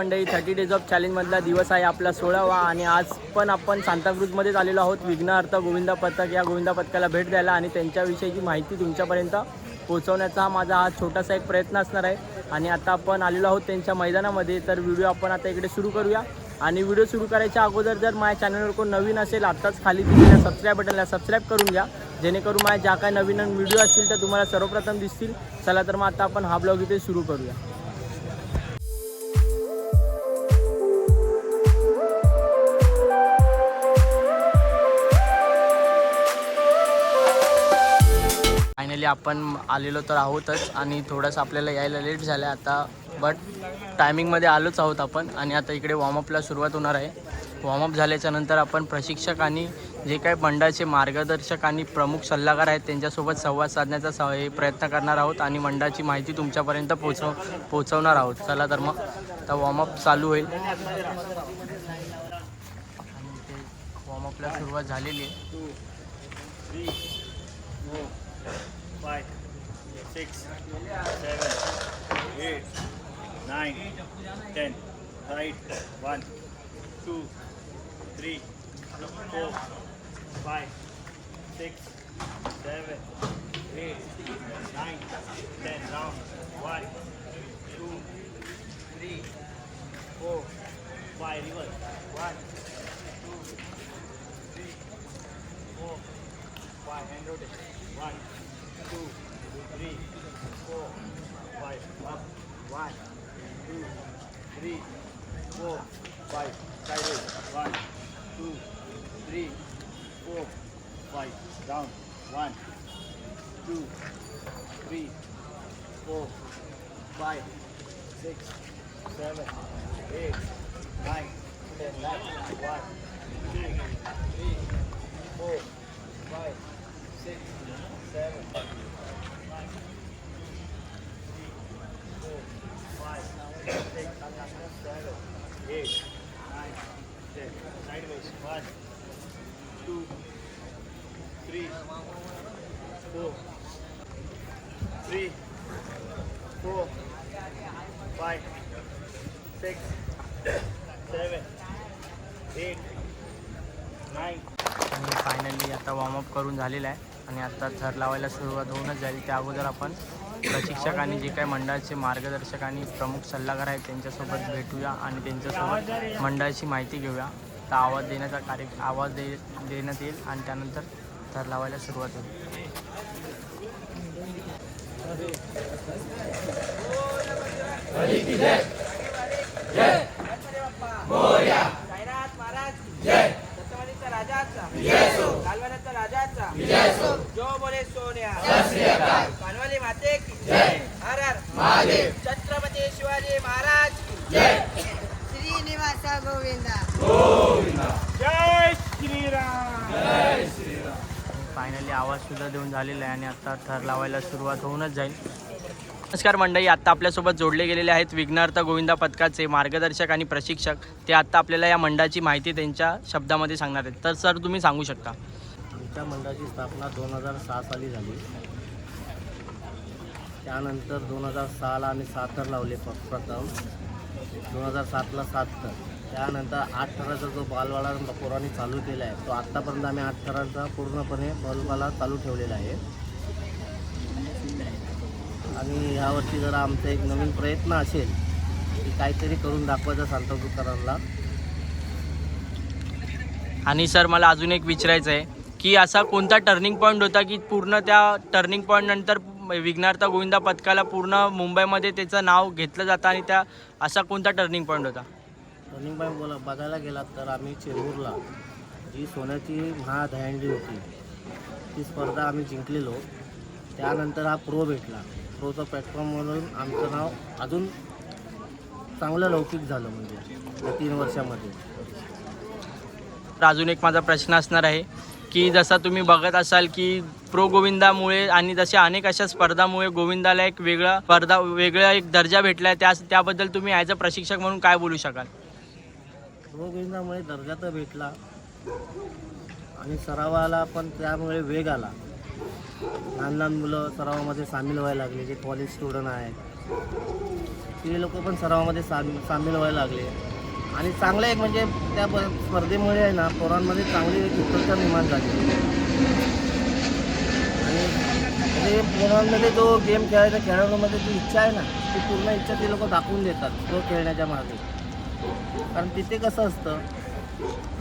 मंडळी thirty days of चॅलेंजमधला दिवस आहे आपला सोळावा आणि आज पण आपण सांताक्रूजमध्येच आलेलो आहोत. विघ्नार्थ गोविंदा पथक या गोविंदा पथकाला भेट द्यायला आणि त्यांच्याविषयीची माहिती तुमच्यापर्यंत पोहोचवण्याचा हा माझा हा छोटासा एक प्रयत्न असणार आहे. आणि आता आपण आलेलो आहोत त्यांच्या मैदानामध्ये तर व्हिडिओ आपण आता इकडे सुरू करूया. आणि व्हिडिओ सुरू करायच्या अगोदर जर माझ्या चॅनलवर कोण नवीन असेल आत्ताच खाली दिलेल्या सबस्क्राईब बटनला सबस्क्राईब करून घ्या. जेणेकरून माझ्या ज्या काही नवीन नवीन व्हिडिओ असतील तर तुम्हाला सर्वप्रथम दिसतील. चला तर मग आता आपण हा ब्लॉग इथे सुरू करूया. आपण आलेलो तर आहोतच आणि थोडंसं आपल्याला यायला लेट झालं आहे आता बट टायमिंगमध्ये आलोच आहोत आपण आणि आता इकडे वॉर्मअपला सुरुवात होणार आहे. वॉर्मअप झाल्याच्यानंतर आपण प्रशिक्षक आणि जे काही मंडळाचे मार्गदर्शक आणि प्रमुख सल्लागार आहेत त्यांच्यासोबत संवाद साधण्याचा स प्रयत्न करणार आहोत आणि मंडळाची माहिती तुमच्यापर्यंत पोचव पोचवणार आहोत. चला तर मग आता वॉर्मअप चालू होईल. वॉर्मअपला सुरुवात झालेली आहे. Five, six, seven, eight, nine, ten. Right. One, two, three, four, five, six, seven, finally आता वॉर्मअप करून झालेला आहे. आणि आता थर लावायला सुरुवात होऊनच झाली त्या अगोदर आपण प्रशिक्षक आणि जे काही मंडळाचे मार्गदर्शक आणि प्रमुख सल्लागार आहेत त्यांच्यासोबत भेटूया आणि त्यांच्यासोबत मंडळाची माहिती घेऊया तर आवाज देण्याचा कार्य आवाज दे देण्यात येईल आणि त्यानंतर थर लावायला सुरुवात होईल राजाचा राजाचा जो बोले सोन्या कानवाली माते की जय हर हर महादेव छत्रपती शिवाजी महाराज की जय. श्रीनिवास गोविंदा. जय श्रीराम. फायनली आवाज सुद्धा देऊन झालेला आहे आणि आता थर लावायला सुरुवात होऊनच जाईल. नमस्कार मंडळी आत्ता आपल्यासोबत जोडले गेलेले आहेत विघ्नार्थ गोविंदा पथकाचे मार्गदर्शक आणि प्रशिक्षक. ते आत्ता आपल्याला या मंडळाची माहिती त्यांच्या शब्दामध्ये सांगणार आहेत. तर सर तुम्ही सांगू शकता. आमच्या मंडळाची स्थापना दोन हजार सहा साली झाली. त्यानंतर दोन हजार सहाला आम्ही सात लावले प प्रथम. दोन हजार सातला सात त्यानंतर आठ थराचा जो बालवाडा पोरांनी चालू केला आहे तो आत्तापर्यंत आम्ही आठ थरांचा पूर्णपणे बालवाला चालू ठेवलेला आहे. आणि यावर्षी जरा आमचा एक नवीन प्रयत्न असेल की काहीतरी करून दाखवायचा सांताकृतकरांना आणि सर मला अजून एक विचारायचं आहे की असा कोणता टर्निंग पॉईंट होता की पूर्ण त्या टर्निंग पॉईंट नंतर विघ्नार्थ गोविंदा पथकाला पूर्ण मुंबईमध्ये त्याचं नाव घेतलं जातं आणि त्या असा कोणता टर्निंग पॉईंट होता? रनिंग बाय बोला बघायला गेलात तर आम्ही चेंबूरला जी सोन्याची महादहंडी होती ती स्पर्धा आम्ही जिंकलेलो. त्यानंतर हा प्रो भेटला. प्रोचा प्लॅटफॉर्म म्हणून आमचं नाव अजून चांगलं लौकिक झालं म्हणजे तीन वर्षामध्ये. तर अजून एक माझा प्रश्न असणार आहे. की जसा तुम्ही बघत असाल की प्रो गोविंदामुळे आणि जशा अनेक अशा स्पर्धामुळे गोविंदाला एक वेगळा स्पर्धा वेगळा एक दर्जा भेटला आहे त्या त्याबद्दल तुम्ही ॲज अ प्रशिक्षक म्हणून काय बोलू शकाल? प्रो गोविंदामुळे दर्जा तर भेटला आणि सरावाला पण त्यामुळे वेग आला. लहान लहान मुलं सरावामध्ये सामील व्हायला लागले जे कॉलेज स्टुडंट आहेत. ते लोक पण सरावामध्ये सामील व्हायला लागले. आणि चांगलं एक म्हणजे त्या स्पर्धेमुळे आहे ना पोरांमध्ये चांगली एक उत्सुकता निर्माण झाली. आणि म्हणजे पोरांमध्ये जो गेम खेळायचा खेळाडूमध्ये जी इच्छा आहे ना ती पूर्ण इच्छा ते लोक दाखवून देतात तो खेळण्याच्या मागे. कारण तिथे कसं असतं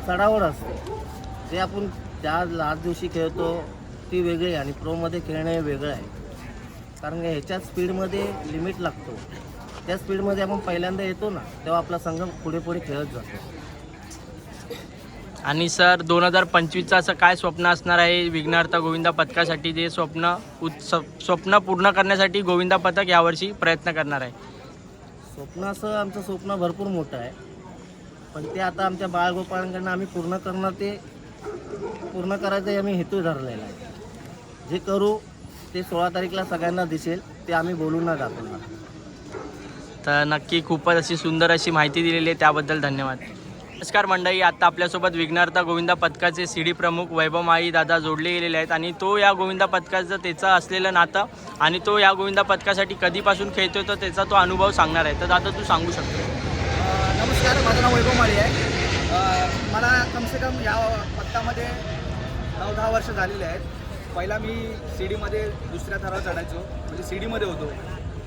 चढावर असतं. जे आपण त्या लास्ट दिवशी खेळतो ती वेगळी आहे आणि प्रोमध्ये खेळणं हे वेगळं आहे. कारण ह्याच्या स्पीडमध्ये लिमिट लागतो. त्या स्पीडमध्ये आपण पहिल्यांदा येतो ना तेव्हा आपला संघ पुढे पुढे खेळत जातो. आणि सर दोन हजार पंचवीसचं असं काय स्वप्न असणार आहे विघ्नार्थ गोविंदा पथकासाठी? जे स्वप्न उत्स स्वप्न पूर्ण करण्यासाठी गोविंदा पथक यावर्षी प्रयत्न करणार आहे. स्वप्न असं आमचं स्वप्न भरपूर मोठं आहे. पण ते आता आमच्या बाळगोपाळांकडनं आम्ही पूर्ण करणं ते पूर्ण करायचा आम्ही हेतू धरलेला आहे. जे करू ते सोळा तारीखला सगळ्यांना दिसेल ते आम्ही बोलून न दाखवणार. तर नक्की खूपच अशी सुंदर अशी माहिती दिलेली आहे त्याबद्दल धन्यवाद. नमस्कार मंडळी आता आपल्यासोबत विघ्नार्थ गोविंदा पथकाचे सी डी प्रमुख वैभव माई दादा जोडले गेलेले आहेत आणि तो या गोविंदा पथकाचं त्याचं असलेलं नातं आणि तो या गोविंदा पथकासाठी कधीपासून खेळतोय तर त्याचा तो अनुभव सांगणार आहे. तर दादा तू सांगू शकतो. नमस्कार माझं नाव वैभव माळी आहे. मला कम से कम या पत्तामध्ये नऊ दहा वर्ष झालेले आहेत. पहिला मी सी डीमध्ये दुसऱ्या थरावर चढायचो. म्हणजे सी डीमध्ये होतो.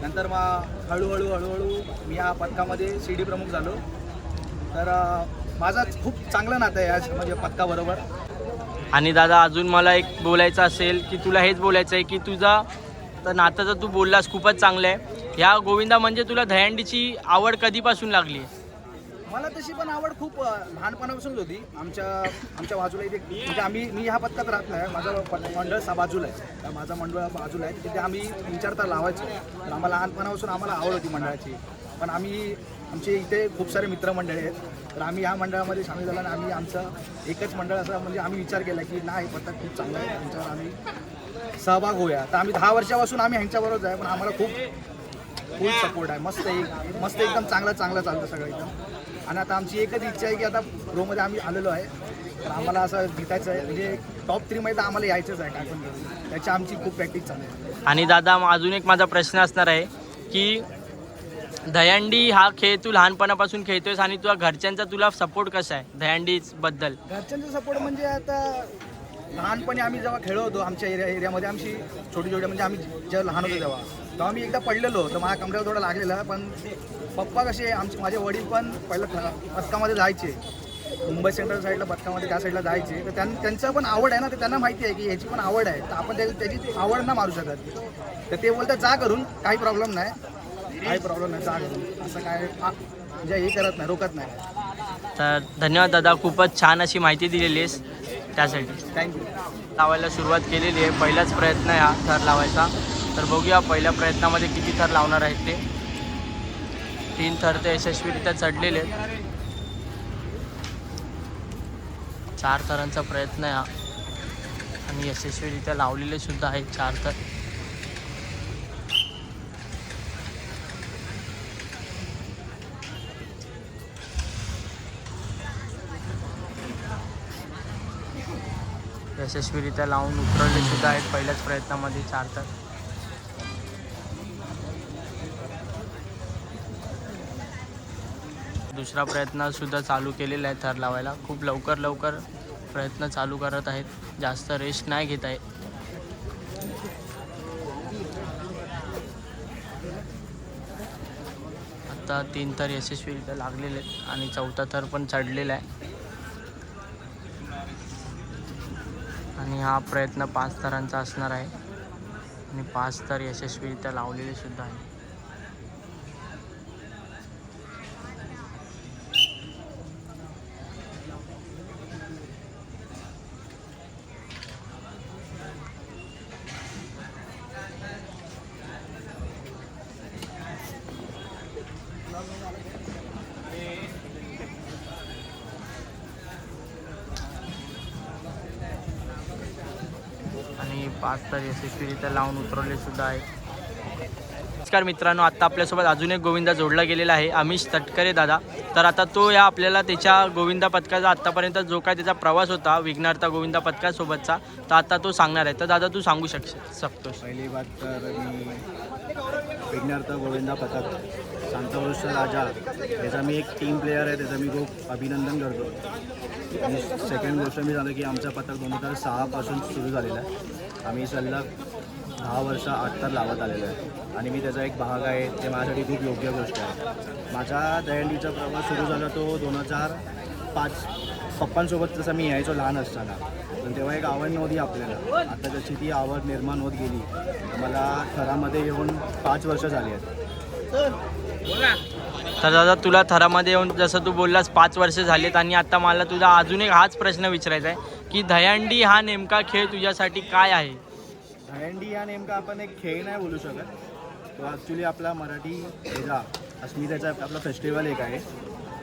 नंतर मग हळूहळू हळूहळू मी या पथकामध्ये सी डी प्रमुख झालो. तर माझा खूप चांगलं नातं आहे या म्हणजे पथकाबरोबर. आणि दादा अजून मला एक बोलायचं असेल की तुला हेच बोलायचं आहे की तुझा तर नातं जर तू बोललास खूपच चांगलं आहे. ह्या गोविंदा म्हणजे तुला दहंडीची आवड कधीपासून लागली? मला तशी पण आवड खूप लहानपणापासूनच होती. आमच्या आमच्या बाजूला इथे म्हणजे आम्ही मी ह्या पत्त्यात राहत नाही. माझं मंडळ सा बाजूला आहे. माझा मंडळ बाजूला आहे. तिथे आम्ही तीन चार तर आम्हाला लहानपणापासून आम्हाला आवड होती मंडळाची. पण आम्ही आमचे इथे खूप सारे मित्रमंडळी आहेत. तर आम्ही ह्या मंडळामध्ये सामील झालो आणि आम्ही आमचं एकच मंडळ असं म्हणजे आम्ही विचार केला की नाही पत्ता खूप चांगला आहे. त्यांच्यावर आम्ही सहभाग होऊया. तर आम्ही दहा वर्षापासून आम्ही ह्यांच्याबरोबर आहे पण आम्हाला खूप फुल सपोर्ट आहे. मस्त एक मस्त एकदम चांगलं चांगलं चालतं सगळं एकदम. आणि आता आमची एकच इच्छा आहे की आता प्रोमध्ये आम्ही आलेलो आहे. तर आम्हाला असं जितायचं आहे. म्हणजे टॉप थ्रीमध्ये तर आम्हाला यायचंच आहे. त्याची आमची खूप प्रॅक्टिस चालू आहे. आणि दादा अजून एक माझा प्रश्न असणार आहे की दहंडी हा खेळ तू लहानपणापासून खेळतोयस आणि तुझ्या घरच्यांचा तुला सपोर्ट कसा आहे दहंडीबद्दल घरच्यांचा सपोर्ट म्हणजे आता लहानपणी आम्ही जेव्हा खेळत होतो आमच्या एरिया एरियामध्ये आमची छोटी छोटी म्हणजे आम्ही जेव्हा लहान होतो तेव्हा. तेव्हा आम्ही एकदा पडलेलो तर माझ्या कमरेवर थोडं लागलेलं पण पप्पा कसे आमचे माझे वडील पण पहिलं पथकामध्ये जायचे. मुंबई सेंट्रल साईडला पथकामध्ये त्या साईडला जायचे. तर त्यां त्यांचं पण आवड आहे ना तर त्यांना माहिती आहे की ह्याची पण आवड आहे. तर आपण त्या- त्याची आवड ना मारू शकत. तर ते बोलतात जा करून काही प्रॉब्लेम नाही. काही प्रॉब्लेम नाही जा करून. असं काय म्हणजे हे करत नाही रोकत नाही. तर धन्यवाद दादा खूपच छान अशी माहिती दिलेली आहेस त्यासाठी. थँक्यू लावायला सुरुवात केलेली आहे. पहिलाच प्रयत्न आहे हा थर लावायचा. तर बघूया पहिल्या प्रयत्नामध्ये किती थर लावणार आहेत ते. तीन थर ते यशस्वीरित्या चढलेले चार थरांचा प्रयत्न आहे हा. आणि यशस्वीरित्या लावलेले सुद्धा आहेत चार थर. यशस्वीरित्या लावून उतरवले सुद्धा आहेत पहिल्याच प्रयत्नामध्ये चार तर. दुसरा प्रयत्न सुद्धा चालू केलेला आहे थर लावायला. खूप लवकर लवकर प्रयत्न चालू करत आहेत. जास्त रेस्ट नाही घेत आहे. आता तीन तर यशस्वीरित्या लागलेले आहेत आणि चौथा थर पण चढलेला आहे. हा प्रयत्न पाच थरांचा असणार आहे. आणि पाच थर यशस्वीरित्या लावलेले सुद्धा आहे आणि पाच तर यशस्वीरित्या लावून उतरवले सुद्धा आहे नमस्कार मित्रांनो आत्ता आपल्यासोबत अजून एक गोविंदा जोडला गेलेला आहे अमिश तटकरे दादा. तर आता तो या आपल्याला त्याच्या गोविंदा पथकाचा आत्तापर्यंत जो काय त्याचा प्रवास होता विघ्नार्थ गोविंदा पथकासोबतचा तर आता तो सांगणार आहे. तर दादा तू सांगू शक शकतोस. पहिली बात तर मी विघ्नार्थ गोविंदा पथक सांतावृष राजा त्याचा मी एक टीम प्लेयर आहे त्याचा मी खूप अभिनंदन करतो. आणि सेकंड गोष्ट मी झालं की आमचा पथक दोन हजार सहापासून सुरू झालेला आहे. आम्ही सलग दहा वर्ष आठ लावत आलेलो आहे. आणि मी त्याचा एक भाग आहे ते माझ्यासाठी खूप योग्य गोष्ट आहे. माझा दहंडीचा प्रवास सुरू झाला तो दोन हजार पाच पप्पांसोबत जसं मी यायचो लहान असताना. पण तेव्हा एक आवड नव्हती आपल्याला. आता जशी ती आवड निर्माण होत गेली मला थरामध्ये येऊन पाच वर्ष झाली आहेत. तर दादा तुला थरामध्ये येऊन जसं तू बोललास पाच वर्ष झालेत आणि आता मला तुझा अजून एक हाच प्रश्न विचारायचा आहे. की दह्यांडी हा नेमका खेळ तुझ्यासाठी काय आहे? दहीहंडी हा नेमका आपण एक खेळ नाही बोलू शकत. तो ॲक्च्युली आपला मराठी ह्याचा अस्मितेचा आपला फेस्टिवल एक आहे.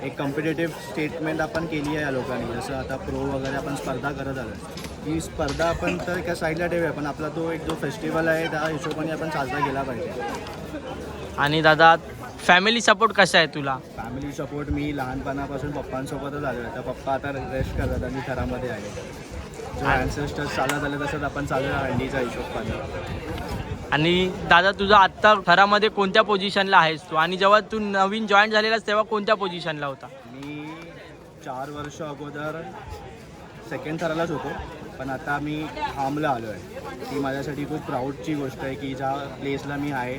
एक कॉम्पिटेटिव्ह स्टेटमेंट आपण केली आहे या लोकांनी. जसं आता प्रो वगैरे आपण स्पर्धा करत आलो ती स्पर्धा आपण तर एका साईडला ठेवूया पण आपला तो एक जो फेस्टिवल आहे त्या हिशोबाने आपण साजरा केला पाहिजे. आणि दादा फॅमिली सपोर्ट कसा आहे तुला? फॅमिली सपोर्ट मी लहानपणापासून पप्पांसोबतच आलो आहे तर पप्पा आता रेस्ट करतात आणि घरामध्ये आहे जो चालत आले तसंच आपण चालू आहे हंडीचा हिशोब आणि दादा तुझा आत्ता थरामध्ये कोणत्या पोझिशनला आहेस तू? आणि जेव्हा तू नवीन जॉईन झालेलास तेव्हा कोणत्या पोझिशनला होता? मी चार वर्ष अगोदर सेकंड थरालाच होतो. पण आता मी खांबला आलो आहे ती माझ्यासाठी खूप प्राऊडची गोष्ट आहे की ज्या प्लेसला मी आहे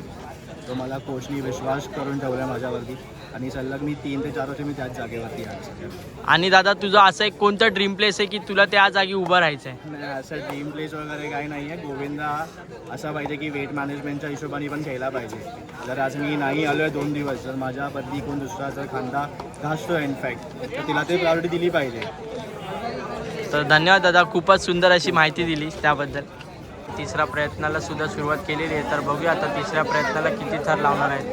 तो मला कोचनी विश्वास करून ठेवला आहे माझ्यावरती. आणि सलग मी तीन ते चार वर्ष मी त्याच जागेवरती आहे सध्या. आणि दादा तुझं असं एक कोणतं ड्रीम प्लेस आहे की तुला त्या जागी उभं राहायचं आहे नाही असं ड्रीम प्लेस वगैरे काही नाही आहे गोविंदा असा पाहिजे की वेट मॅनेजमेंटच्या हिशोबाने पण खेळला पाहिजे. जर आज मी नाही आलो आहे दोन दिवस जर माझ्या बदली कोण दुसरा जर खांदा घासतो आहे इनफॅक्ट तर तिला ते प्रायोरिटी दिली पाहिजे. तर धन्यवाद दादा खूपच सुंदर अशी माहिती दिली त्याबद्दल. तिसऱ्या प्रयत्नाला सुद्धा सुरुवात केलेली आहे. तर बघूया आता तिसऱ्या प्रयत्नाला किती थर लावणार आहेत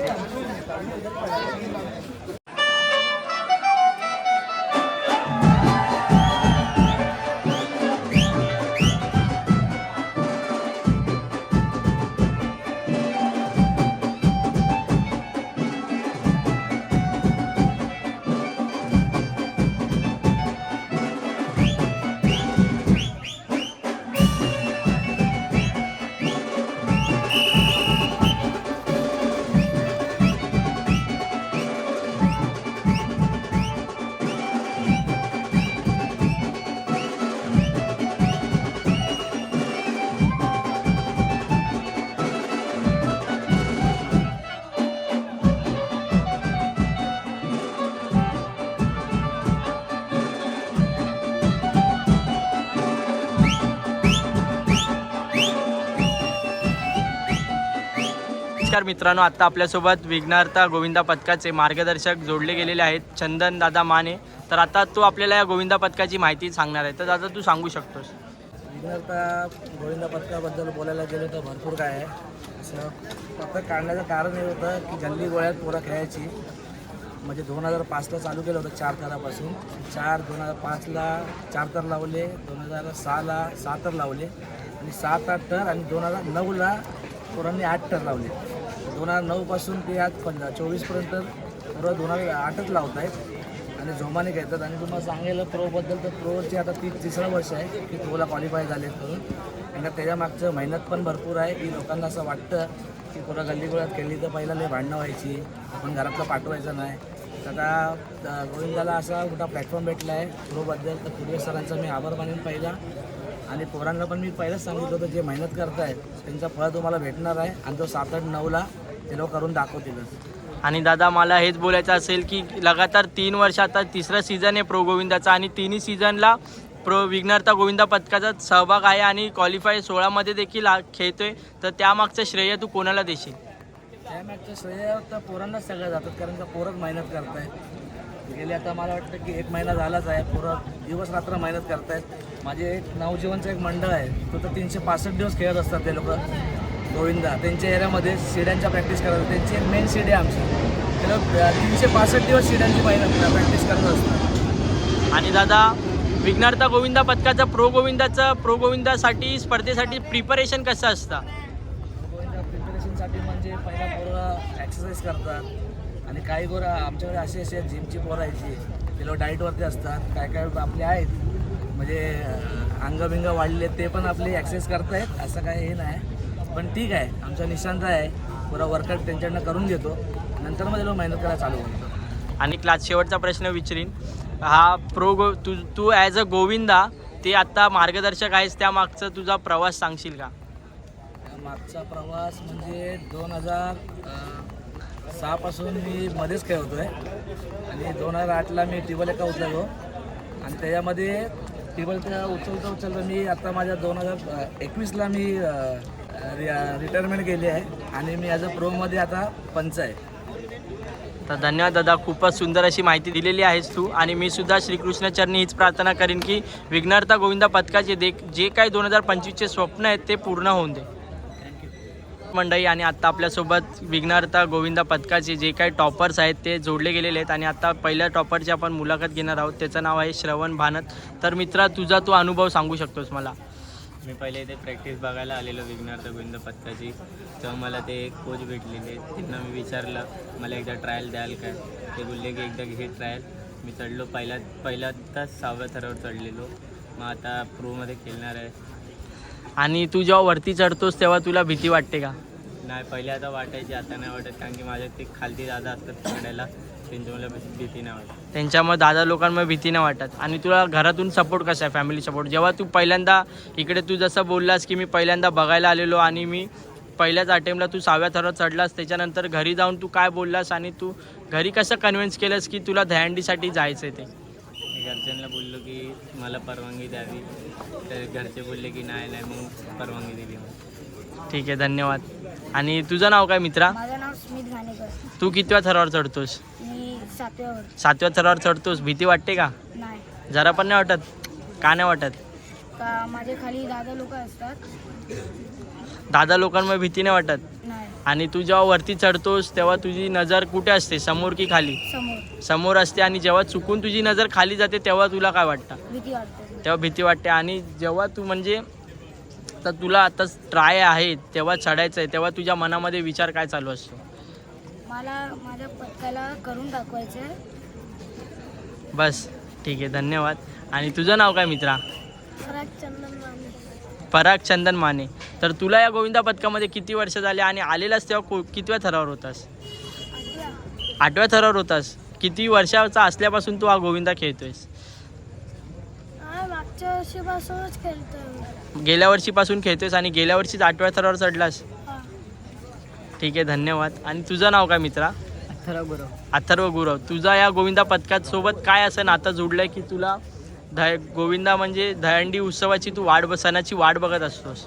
मित्रांनो आत्ता आपल्यासोबत विघ्नार्था गोविंदा पथकाचे मार्गदर्शक जोडले गेलेले आहेत चंदन दादा माने. तर आता तो आपल्याला या गोविंदा पथकाची माहिती सांगणार आहे. तर दादा तू सांगू शकतोस. विघ्नार्था गोविंदा पथकाबद्दल बोलायला गेलं तर भरपूर काय आहे. असं पथक काढण्याचं कारण हे होतं की जल्ली गोळ्यात पोरं खेळायची म्हणजे दोन हजार पाचला चालू केलं होतं चार तारापासून चार दोन हजार पाचला चार तर लावले दोन हजार सहाला सहा तर लावले आणि सात आठ तर आणि दोन हजार नऊला पोरांनी आठ तर लावले. दोन हजार नऊपासून ते आज पंधरा चोवीसपर्यंत पोरं दोन हजार आठच लावत आहेत. आणि जोमाने घेतात. आणि तुम्हाला सांगेल प्रोबद्दल तर प्रोची आता ती तिसरं वर्ष आहे की प्रोला क्वालिफाय झाले करून आणि त्याच्या मागचं मेहनत पण भरपूर आहे. की लोकांना असं वाटतं की पोरं गल्लीगोळ्यात खेळली तर पहिला लय भांडणं व्हायची. आपण घरातलं पाठवायचं नाही. तर आता गोविंदाला असा मोठा प्लॅटफॉर्म भेटला आहे प्रोबद्दल तर पूर्वी सरांचा मी आभार मानेन पहिला. आणि पोरांना पण मी पहिलंच सांगितलं होतं जे मेहनत करतायत त्यांचा फळ तुम्हाला भेटणार आहे. आणि तो सात आठ नऊला ते लोक करून दाखवतीलच आणि दादा मला हेच बोलायचं असेल की लगातार तीन वर्ष आता तिसरा सीझन आहे प्रो गोविंदाचा आणि तिन्ही सीझनला प्रो विघ्नार्थ गोविंदा पथकाचा सहभाग आहे आणि क्वालिफाय सोळामध्ये देखील खेळतोय. तर त्यामागचं श्रेय तू कोणाला देशील? त्या मॅचचं श्रेय तर पोरांनाच सगळं जातात कारण का पोरच मेहनत करतायत. गेले आता मला वाटतं की एक महिना झालाच आहे पोरं दिवस रात्र मेहनत करतायत. माझे एक नवजीवनचं एक मंडळ आहे तो तर तीनशे पासष्ट दिवस खेळत असतात ते लोक. गोविंदा त्यांच्या एरियामध्ये शिड्यांच्या प्रॅक्टिस करतात त्यांची मेन शिडी आहे आमची. ते लोक तीनशे पासष्ट दिवस शिड्यांची मेहनत प्रॅक्टिस करत असतात. आणि दादा विघ्नार्थ गोविंदा पथकाचं प्रो गोविंदाचं प्रो गोविंदासाठी स्पर्धेसाठी प्रिपरेशन कसं असतं? गोविंदा प्रिपरेशनसाठी म्हणजे पहिला पोरं एक्सरसाइज करतात. आणि काही पोरं आमच्याकडे असे असे आहेत जिमची पोरं आहेत ते लोक डाईटवरती असतात. काय काय आपले आहेत. म्हणजे अंगबिंग वाढले ते पण आपली एक्सरसाइज करतायत. असं काही हे नाही. पण ठीक आहे आमचा निशांत आहे. पुरा वर्कआउट त्यांच्याकडनं करून घेतो. नंतर मध्ये लोक मेहनत करायला चालू करतो आणि क्लास शेवटचा प्रश्न विचारीन. हा प्रो गो तू तू ॲज अ गोविंदा ते आत्ता मार्गदर्शक आहेस त्या मागचा तुझा प्रवास सांगशील का? मागचा प्रवास म्हणजे दोन हजार सहापासून मी मध्येच खेळतो आहे आणि दोन हजार आठला मी टेबल एका उचललो. आणि त्याच्यामध्ये टेबल त्या उचलता उचलता मी आता माझ्या दोन हजार एकवीसला मी रिटायरमेंट केली आहे. आणि मी ॲज अ प्रोमध्ये आता पंच आहे. तर धन्यवाद दादा खूपच सुंदर अशी माहिती दिलेली आहेस तू. आणि मी सुद्धा श्रीकृष्ण चरणी हीच प्रार्थना करीन की विघ्नार्था गोविंदा पथकाचे देख जे काही दोन हजार पंचवीसचे स्वप्न आहेत ते पूर्ण होऊन दे. मंडळी आणि आत्ता आपल्यासोबत विघ्नार्था गोविंदा पथकाचे जे काही टॉपर्स आहेत ते जोडले गेलेले आहेत. आणि आत्ता पहिल्या टॉपरची आपण मुलाखत घेणार आहोत. त्याचं नाव आहे श्रवण भानत. तर मित्रा तुझा तू अनुभव सांगू शकतोस मला. मी पहिले इथे प्रॅक्टिस बघायला आलेलो विघ्नार्थ गोविंद पथकाची तेव्हा मला ते एक कोच भेटलेले. त्यांना मी विचारलं मला एकदा ट्रायल द्याल काय? ते बोलले की एकदा घे ट्रायल मी चढलो. पहिल्या पहिल्यांदाच सहाव्या थरावर चढलेलो. मग आता प्रोमध्ये खेळणार आहे. आणि तू जेव्हा वरती चढतोस तेव्हा तुला भीती वाटते का? नाही पहिले आता वाटायची. आता नाही वाटत. कारण की माझ्या ते खालती दादा असतात चढायला त्यांची मला भीती नाही वाटत. त्यांच्यामुळे दादा लोकांमुळे भीती नाही वाटत. आणि तुला घरातून सपोर्ट कसा आहे? फॅमिली सपोर्ट जेव्हा तू पहिल्यांदा इकडे तू जसं बोललास की मी पहिल्यांदा बघायला आलेलो आणि मी पहिल्याच अटेम्पला तू सहाव्या थरावर चढलास त्याच्यानंतर घरी जाऊन तू काय बोललास आणि तू घरी कसं कन्व्हिन्स केलंस की तुला दहंडीसाठी जायचं आहे ते? मी घरच्यांना बोललो की मला परवानगी द्यावी. तर घरचे बोलले की नाही नाही मग परवानगी दिली ठीक आहे धन्यवाद. आणि तुझं नाव काय मित्रा? माझं नाव स्मित घाणेकर. तू कितव्या थरावर चढतोस? मी सातव्यावर. सातव्या थरावर चढतोस. भीती वाटते का? नाही. जरा पण नाही वाटत? का नाही वाटत? का खाली दादा लोक असतात. दादा लोकांमुळे भीती नाही वाटत? नाही. आणि तू जेव्हा वरती चढतोस तेव्हा तुझी नजर कुठे असते? समोर की खाली? समोर. समोर असते आणि जेव्हा चुकून तुझी नजर खाली जाते तेव्हा तुला काय वाटतं? भीती वाटते. तेव्हा भीती वाटते. आणि जेव्हा तू म्हणजे तर तुला आता ट्राय आहे तेव्हा चढायचं आहे तेव्हा तुझ्या मनामध्ये विचार काय चालू असतो? मला माझ्या पथकाला करून दाखवायचं आहे. बस ठीक आहे धन्यवाद. आणि तुझं नाव काय मित्रा? चंदन माने. पराग चंदन माने. तर तुला या गोविंदा पथकामध्ये किती वर्ष झाले आणि आलेलास तेव्हा को कितव्या थरावर होतास? आठव्या. थरावर होतास. किती वर्षाचा असल्यापासून तू हा गोविंदा खेळतोयस? मागच्या वर्षीपासूनच खेळतोय गेल्या वर्षीपासून खेळतोयस आणि गेल्या वर्षीच आठव्या थरावर चढलास? ठीक आहे धन्यवाद. आणि तुझं नाव काय मित्रा? अथर्व गुरव. तुझा या गोविंदा पथकात सोबत काय असं नातं जुडलंय की तुला ध गोविंदा म्हणजे दहंडी उत्सवाची तू वाट सणाची वाट बघत असतोस?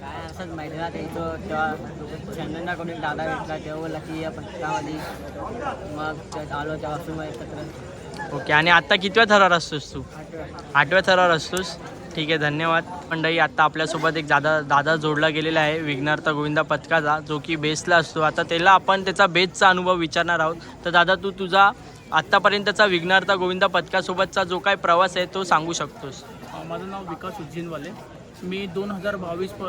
काय असंच मैदानात यायचो तेव्हा चंदनला कोणी दादा भेटला तेव्हा बोलला की या पथकामध्ये. मग आलो एकत्र. ओके आणि आत्ता कितव्या थरावर असतोस तू? आठव्या थरावर असतोस? ठीक आहे धन्यवाद. मंडळी आत्ता आपल्यासोबत एक दादा दादा जोडला गेलेला आहे विघ्नार्थ गोविंदा पथकाचा जो की बेसला असतो. आता त्याला आपण त्याचा बेसचा अनुभव विचारणार आहोत. तर दादा तू तुझा आत्तापर्यंतचा विघ्नार्थ गोविंदा पथकासोबतचा जो काय प्रवास आहे तो सांगू शकतोस. माझं नाव विकास उज्जैनवाले. मी दोन हजार बावीस प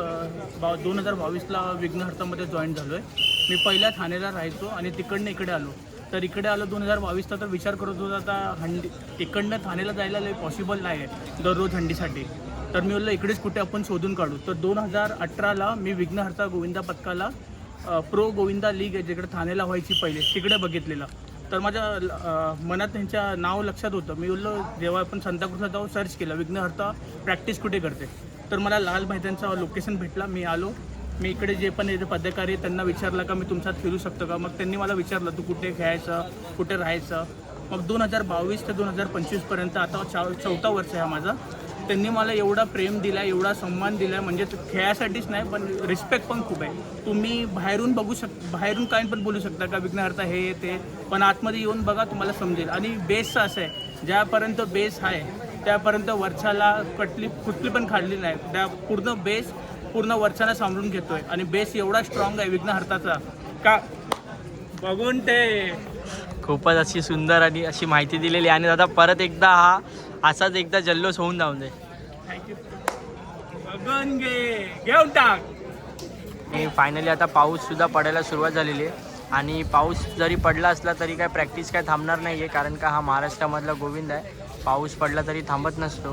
बा दोन हजार बावीसला विघ्नहर्तामध्ये जॉईन झालो आहे मी पहिल्या ठाण्याला राहायचो आणि तिकडनं इकडे आलो. तर इकडे आलं दोन हजार बावीसचा तर विचार करत होतो आता हंडी इकडनं ठाण्याला जायला पॉसिबल नाही आहे दररोज हंडीसाठी. तर मी बोललो इकडेच कुठे आपण शोधून काढू. तर दोन हजार अठराला मी विघ्नहर्ता गोविंदा पथकाला प्रो गोविंदा लीग आहे जिकडे ठाण्याला व्हायची पहिले तिकडे बघितलेलं. तर माझ्या मनात त्यांच्या नाव लक्षात होतं. मी बोललो जेव्हा आपण संताक्रुजला जाऊ सर्च केलं विघ्नहर्ता प्रॅक्टिस कुठे करते? तर मला लाल मैदानचा लोकेशन भेटला मी आलो. मी इकडे जे पण येते पत्रकारी त्यांना विचारलं का मी तुमच्यात फिरू शकतो का? मग त्यांनी मला विचारलं तू कुठे खेळायचं कुठे राहायचं? मग दोन हजार बावीस ते दोन हजार पंचवीसपर्यंत आता चौ चौथा वर्ष आहे हा माझा त्यांनी मला एवढा प्रेम दिला एवढा सन्मान दिला म्हणजे खेळासाठीच नाही पण रिस्पेक्ट पण खूप आहे. तुम्ही बाहेरून बघू शक बाहेरून काय पण बोलू शकता का विघ्नहर्ता हे ते पण आतमध्ये येऊन बघा तुम्हाला समजेल. आणि बेसचं असं आहे ज्यापर्यंत बेस आहे त्यापर्यंत वर्षाला कटली कुठली पण खाल्ली नाही त्या पूर्ण बेस पूर्ण वर्षाला सांभाळून घेतोय. आणि बेस एवढा स्ट्रॉंग आहे विघ्नहर्ताचा का? बघून ते. खूपच अशी सुंदर आणि अशी माहिती दिलेली आहे. आणि दादा परत एकदा हा असाच एकदा जल्लोष होऊन जाऊन दे. बघून घे. घेऊन टाक. आणि फायनली आता पाऊससुद्धा पडायला सुरुवात झालेली आहे. आणि पाऊस जरी पडला असला तरी काय प्रॅक्टिस काय थांबणार नाही आहे कारण का हा महाराष्ट्रामधला गोविंद आहे. पाऊस पडला तरी थांबत नसतो.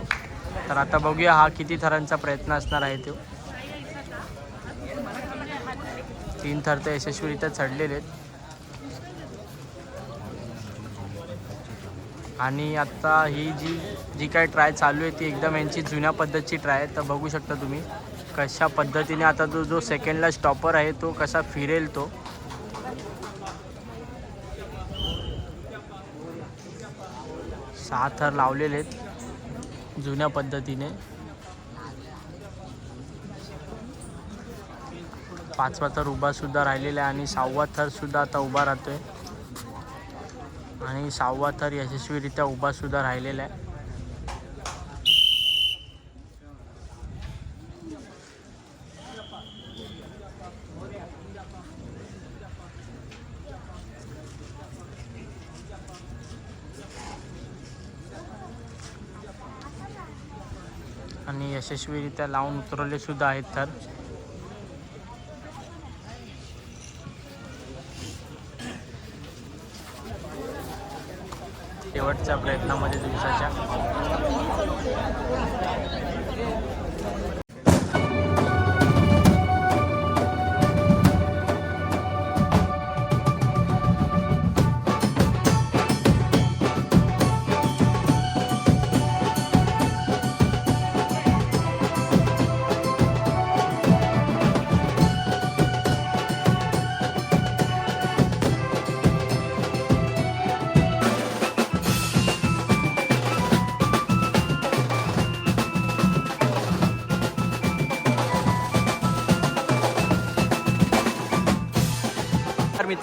तर आता बघूया हा किती थरांचा प्रयत्न असणार आहे तो. तीन थर तर यशस्वीरित्या चढलेले आहेत. आणि आत्ता ही जी जी काय ट्राय चालू आहे ती एकदम यांची जुन्या पद्धतची ट्राय आहे. तर बघू शकता तुम्ही कशा पद्धतीने आता तो जो सेकंडला स्टॉपर आहे तो कसा फिरेल तो. सहा थर लावलेले आहेत जुन्या पद्धतीने. पाचवा थर उभासुद्धा राहिलेला आहे आणि सहावा थरसुद्धा आता उभा राहतोय. आणि सहावा थर यशस्वीरित्या उभासुद्धा राहिलेला आहे. आणि यशस्वीरित्या लावून उतरवले सुद्धा आहेत तर शेवटच्या प्रयत्नामध्ये दिवसाच्या.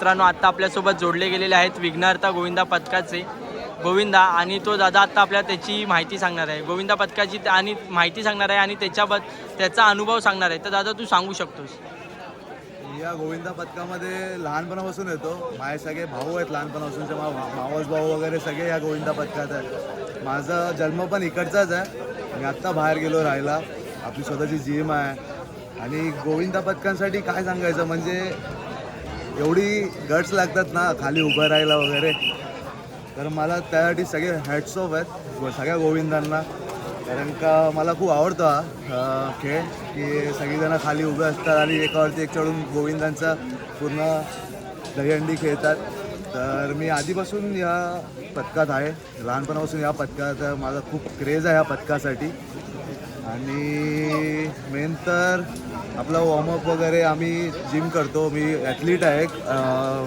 मित्रांनो आत्ता आपल्यासोबत जोडले गेलेले आहेत विघ्नार्था गोविंदा पथकाचे गोविंदा आणि तो दादा आत्ता आपल्याला त्याची माहिती सांगणार आहे. गोविंदा पथकाची आणि माहिती सांगणार आहे आणि त्याच्याबद्द त्याचा अनुभव सांगणार आहे. तर दादा तू सांगू शकतोस. या गोविंदा पथकामध्ये लहानपणापासून येतो. माझे सगळे भाऊ आहेत लहानपणापासूनचे मा मावस भाऊ वगैरे सगळे या गोविंदा पथकात आहेत. माझा जन्म पण इकडचाच आहे. मी आत्ता बाहेर गेलो राहायला. आपली स्वतःची जिम आहे. आणि गोविंदा पथकांसाठी काय सांगायचं? म्हणजे एवढी गट्स लागतात ना खाली उभं राहायला वगैरे. तर मला त्यासाठी सगळे हॅट्स ऑफ आहेत सगळ्या गोविंदांना. कारण का मला खूप आवडतो हा खेळ की सगळीजणं खाली उभे असतात आणि एकावरती एक चढून गोविंदांचा पूर्ण दहीहंडी खेळतात. तर मी आधीपासून या पथकात आहे लहानपणापासून या पथकात माझा खूप क्रेज आहे या पथकासाठी. आणि मेन तर आपला वॉर्मअप वगैरे आम्ही जिम करतो. मी ॲथलीट आहे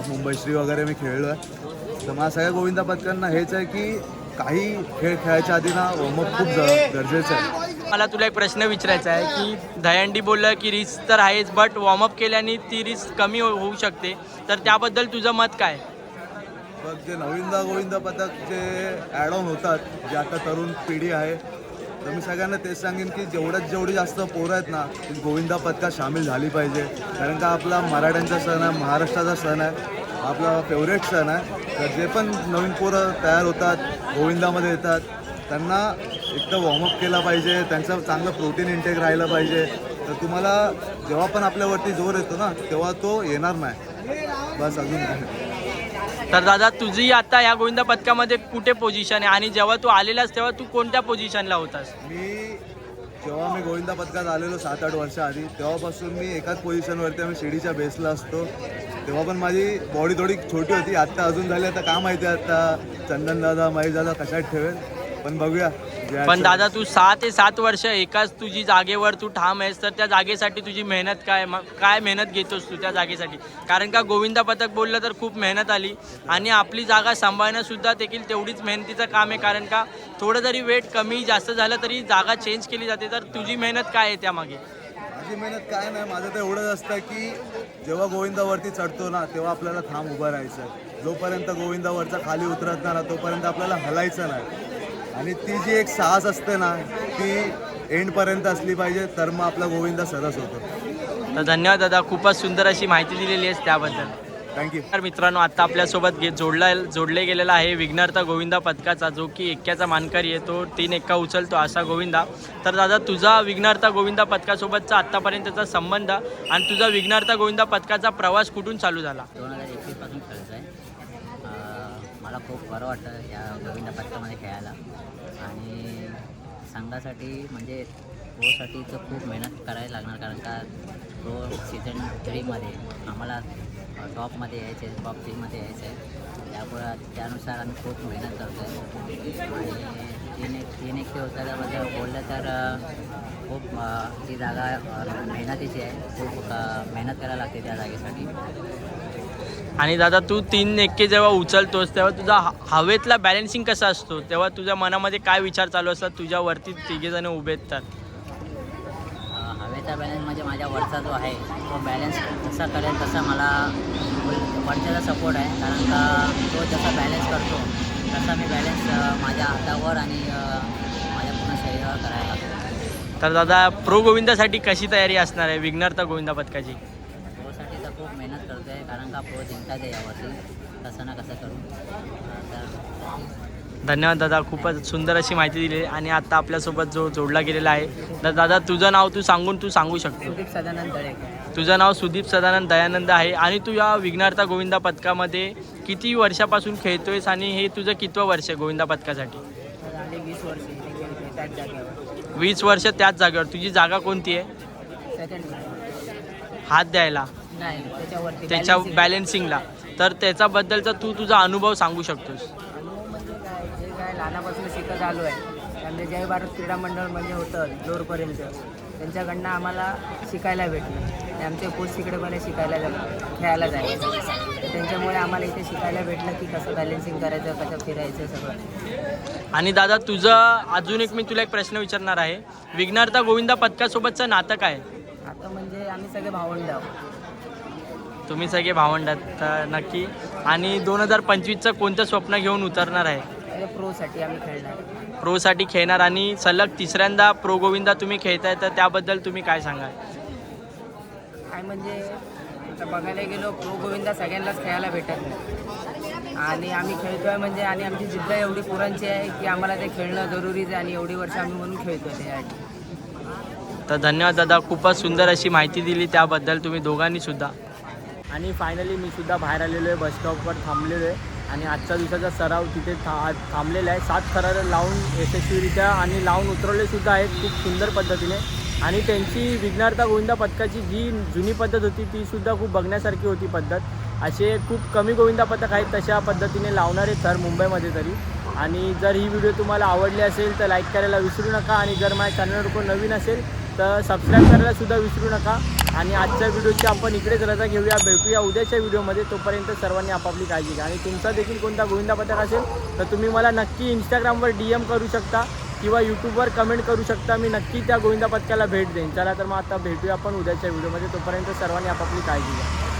मुंबईश्री वगैरे मी खेळलो आहे. तर मला सगळ्या गोविंदा पथकांना हेच आहे की काही खेळ खेळायच्या आधी ना वॉर्मअप खूप गरजेचं आहे. मला तुला एक प्रश्न विचारायचा आहे की दहंडी बोललं की रिस्क तर आहेच बट वॉर्मअप केल्याने ती रिस्क कमी हो- होऊ शकते. तर त्याबद्दल तुझं मत काय? बघ जे नवीनदा गोविंदा पथक जे ॲड ऑन होतात जे आता तरुण पिढी आहे तर मी सगळ्यांना तेच सांगेन की जेवढ्यात जेवढी जास्त पोरं आहेत ना ती गोविंदा पथकात सामील झाली पाहिजे. कारण का आपला मराठ्यांचा सण आहे महाराष्ट्राचा सण आहे आपला फेवरेट सण आहे. तर जे पण नवीन पोरं तयार होतात गोविंदामध्ये येतात त्यांना एक तर वॉर्मअप केला पाहिजे त्यांचं चांगलं प्रोटीन इंटेक राहिलं पाहिजे. तर तुम्हाला जेव्हा पण आपल्यावरती जोर येतो ना तेव्हा तो येणार नाही. बस अजून. नाही तर दादा तुझी आता या गोविंदा पथकामध्ये कुठे पोझिशन आहे? आणि जेव्हा तू आलेलास तेव्हा तू कोणत्या पोझिशनला होतास? मी जेव्हा मी गोविंदा पथकात आलेलो सात आठ वर्ष आधी तेव्हापासून मी एकाच पोझिशनवरती आम्ही शिडीच्या बेसला असतो. तेव्हा पण माझी बॉडी थोडी छोटी होती. आत्ता अजून झाली आता का माहिती आहे? आता चंदन दादा महेश दादा कशात ठेवेल? पण बघूया. पण. दादा तू सहा ते सात वर्ष एकाच तुझी जागेवर तू ठाम आहेस तर त्या जागेसाठी तुझी मेहनत काय काय मेहनत घेतोस तू त्या जागेसाठी? कारण का गोविंदा पथक बोललं तर खूप मेहनत आली आणि आपली जागा सांभाळणं सुद्धा देखील तेवढीच मेहनतीचं काम आहे. कारण का थोडं जरी वेट कमी जास्त झालं तरी जागा चेंज केली जाते. तर तुझी मेहनत काय आहे त्यामागे? माझी मेहनत काय नाही. माझं तर एवढंच असतं की जेव्हा गोविंदावरती चढतो ना तेव्हा आपल्याला थांब उभं राहायचं. जोपर्यंत गोविंदावरचा खाली उतरत नाही ना तोपर्यंत आपल्याला हलायचं नाही. आणि ती जी एक साहस असते ना ती एंडपर्यंत असली पाहिजे तर मग आपला गोविंदा सरस होतो. तर धन्यवाद दादा खूपच सुंदर अशी माहिती दिलेली आहेस त्याबद्दल. थँक्यू तर मित्रांनो आता आपल्यासोबत गे जोडला जोडले गेलेला आहे विघ्नार्थ गोविंदा पथकाचा जो की एक्क्याचा मानकरी आहे तो तीन एक्का उचलतो असा गोविंदा. तर दादा तुझा विघ्नार्थ गोविंदा पथकासोबतचा आत्तापर्यंतचा संबंध आणि तुझा विघ्नार्थ गोविंदा पथकाचा प्रवास कुठून चालू झाला? दोन हजार एकवीसपासून आहे. अं, मला खूप बरं वाटतं या गोविंद पथकामध्ये खेळायला. संघासाठी म्हणजे प्रोसाठी तर खूप मेहनत करायला लागणार कारण का प्रो सीझन थ्रीमध्ये आम्हाला टॉपमध्ये यायचे आहे टॉप थ्रीमध्ये यायचं. आहे त्यामुळं त्यानुसार आम्ही खूप मेहनत करतो आहे आणि तीन एक तीन एक ते बोललं तर खूप ती जागा मेहनतीची आहे. खूप मेहनत करायला लागते त्या जागेसाठी. आणि दादा तू तीन एक्के जेव्हा उचलतोस तेव्हा तुझा हवेतला बॅलन्सिंग कसा असतो? तेव्हा तुझ्या मनामध्ये काय विचार चालू असतात? तुझ्यावरती तिघेजण उभे अ, हवेचा बॅलन्स म्हणजे माझ्या वरचा जो आहे तो बॅलन्स कसा करेल तसा मला वर- वरच्याचा सपोर्ट आहे. कारण का तो जसा बॅलन्स करतो तसा मी बॅलन्स माझ्या हातावर आणि माझ्या पूर्ण शरीरावर करायला लागतो. तर दादा प्रो गोविंदासाठी कशी तयारी असणार आहे? विघ्नार्थ गोविंदा पथकाची यावर्षी कसं ना कसं तर धन्यवाद दादा खूपच सुंदर अशी माहिती दिली आणि आता आपल्यासोबत जो जोडला गेलेला आहे तर दादा तुझं नाव तू सांगून तू सांगू शकतो. सुदीप सदानंद तुझं नाव सुदीप सदानंद दयानंद आहे आणि तू या विघ्नार्थ गोविंदा पथकामध्ये किती वर्षापासून खेळतोयस आणि हे तुझं कितवं वर्ष आहे गोविंदा पथकासाठी? वीस वर्ष त्याच जागेवर. तुझी जागा कोणती आहे? हात द्यायला. नाही त्याच्यावरती त्याच्या balancing. बॅलेन्सिंगला तर त्याच्याबद्दलचा तू तुझा अनुभव सांगू शकतोस. अनुभव म्हणजे काय? जे काय लहानापासून शिकत आलो आहे त्यामध्ये जय भारत क्रीडा मंडळ म्हणजे होतं जोरपर्यंत. त्यांच्याकडनं आम्हाला शिकायला भेटलं. आणि आमचे कोच तिकडे मला शिकायला जा- खेळायला जायचे. त्यांच्यामुळे आम्हाला इथे शिकायला भेटलं की कसं बॅलेन्सिंग करायचं कसं फिरायचं सगळं. आणि दादा तुझं अजून एक मी तुला एक प्रश्न विचारणार आहे. विघ्नार्थ गोविंदा पथकासोबतचं नातं काय? आहे? आता म्हणजे आम्ही सगळे भावंड आहोत. तुम्ही सगळे भावंडात तर नक्की. आणि दोन हजार पंचवीसचं कोणतं स्वप्न घेऊन उतरणार आहे? प्रोसाठी आम्ही खेळणार. प्रोसाठी खेळणार आणि सलग तिसऱ्यांदा प्रो गोविंदा तुम्ही खेळताय तर त्याबद्दल तुम्ही काय सांगाल? काय म्हणजे आता बघायला गेलो प्रो गोविंदा सगळ्यांनाच खेळायला भेटत नाही. आणि आम्ही खेळतोय म्हणजे आणि आमची जिद्द एवढी पुरांची आहे की आम्हाला ते खेळणं जरुरीच आहे आणि एवढी वर्ष आम्ही म्हणून खेळतोय त्यासाठी. तर धन्यवाद दादा खूपच सुंदर अशी माहिती दिली त्याबद्दल तुम्ही दोघांनी सुद्धा. आणि फायनली मी सुद्धा बाहेर आलेलो आहे बसस्टॉपवर थांबलेलो आहे. आणि आजच्या दिवसाचा सराव तिथे था थांबलेला आहे. सात थरार लावून यशस्वीरित्या आणि लावून उतरवले सुद्धा आहेत खूप सुंदर पद्धतीने. आणि त्यांची विघ्नार्था गोविंदा पथकाची जी जुनी पद्धत होती ती सुद्धा खूप बघण्यासारखी होती पद्धत. असे खूप कमी गोविंदा पथक आहेत तशा पद्धतीने लावणारे सर मुंबईमध्ये तरी. आणि जर ही व्हिडिओ तुम्हाला आवडली असेल तर लाईक करायला विसरू नका. आणि जर माझ्या चॅनलवर कोण नवीन असेल तर सबस्क्राईब करायला सुद्धा विसरू नका. आणि आजच्या व्हिडिओची आपण इकडेच रजा घेऊया. भेटूया उद्याच्या व्हिडिओमध्ये तोपर्यंत सर्वांनी आपापली काळजी घ्या. आणि तुमचा देखील कोणता गोविंदा पथक असेल तर तुम्ही मला नक्की इंस्टाग्रामवर डी एम करू शकता किंवा यूट्यूबवर कमेंट करू शकता. मी नक्की त्या गोविंदा पथकाला भेट देईन. चला तर मग आता भेटूया आपण उद्याच्या व्हिडिओमध्ये तोपर्यंत सर्वांनी आपापली काळजी घ्या.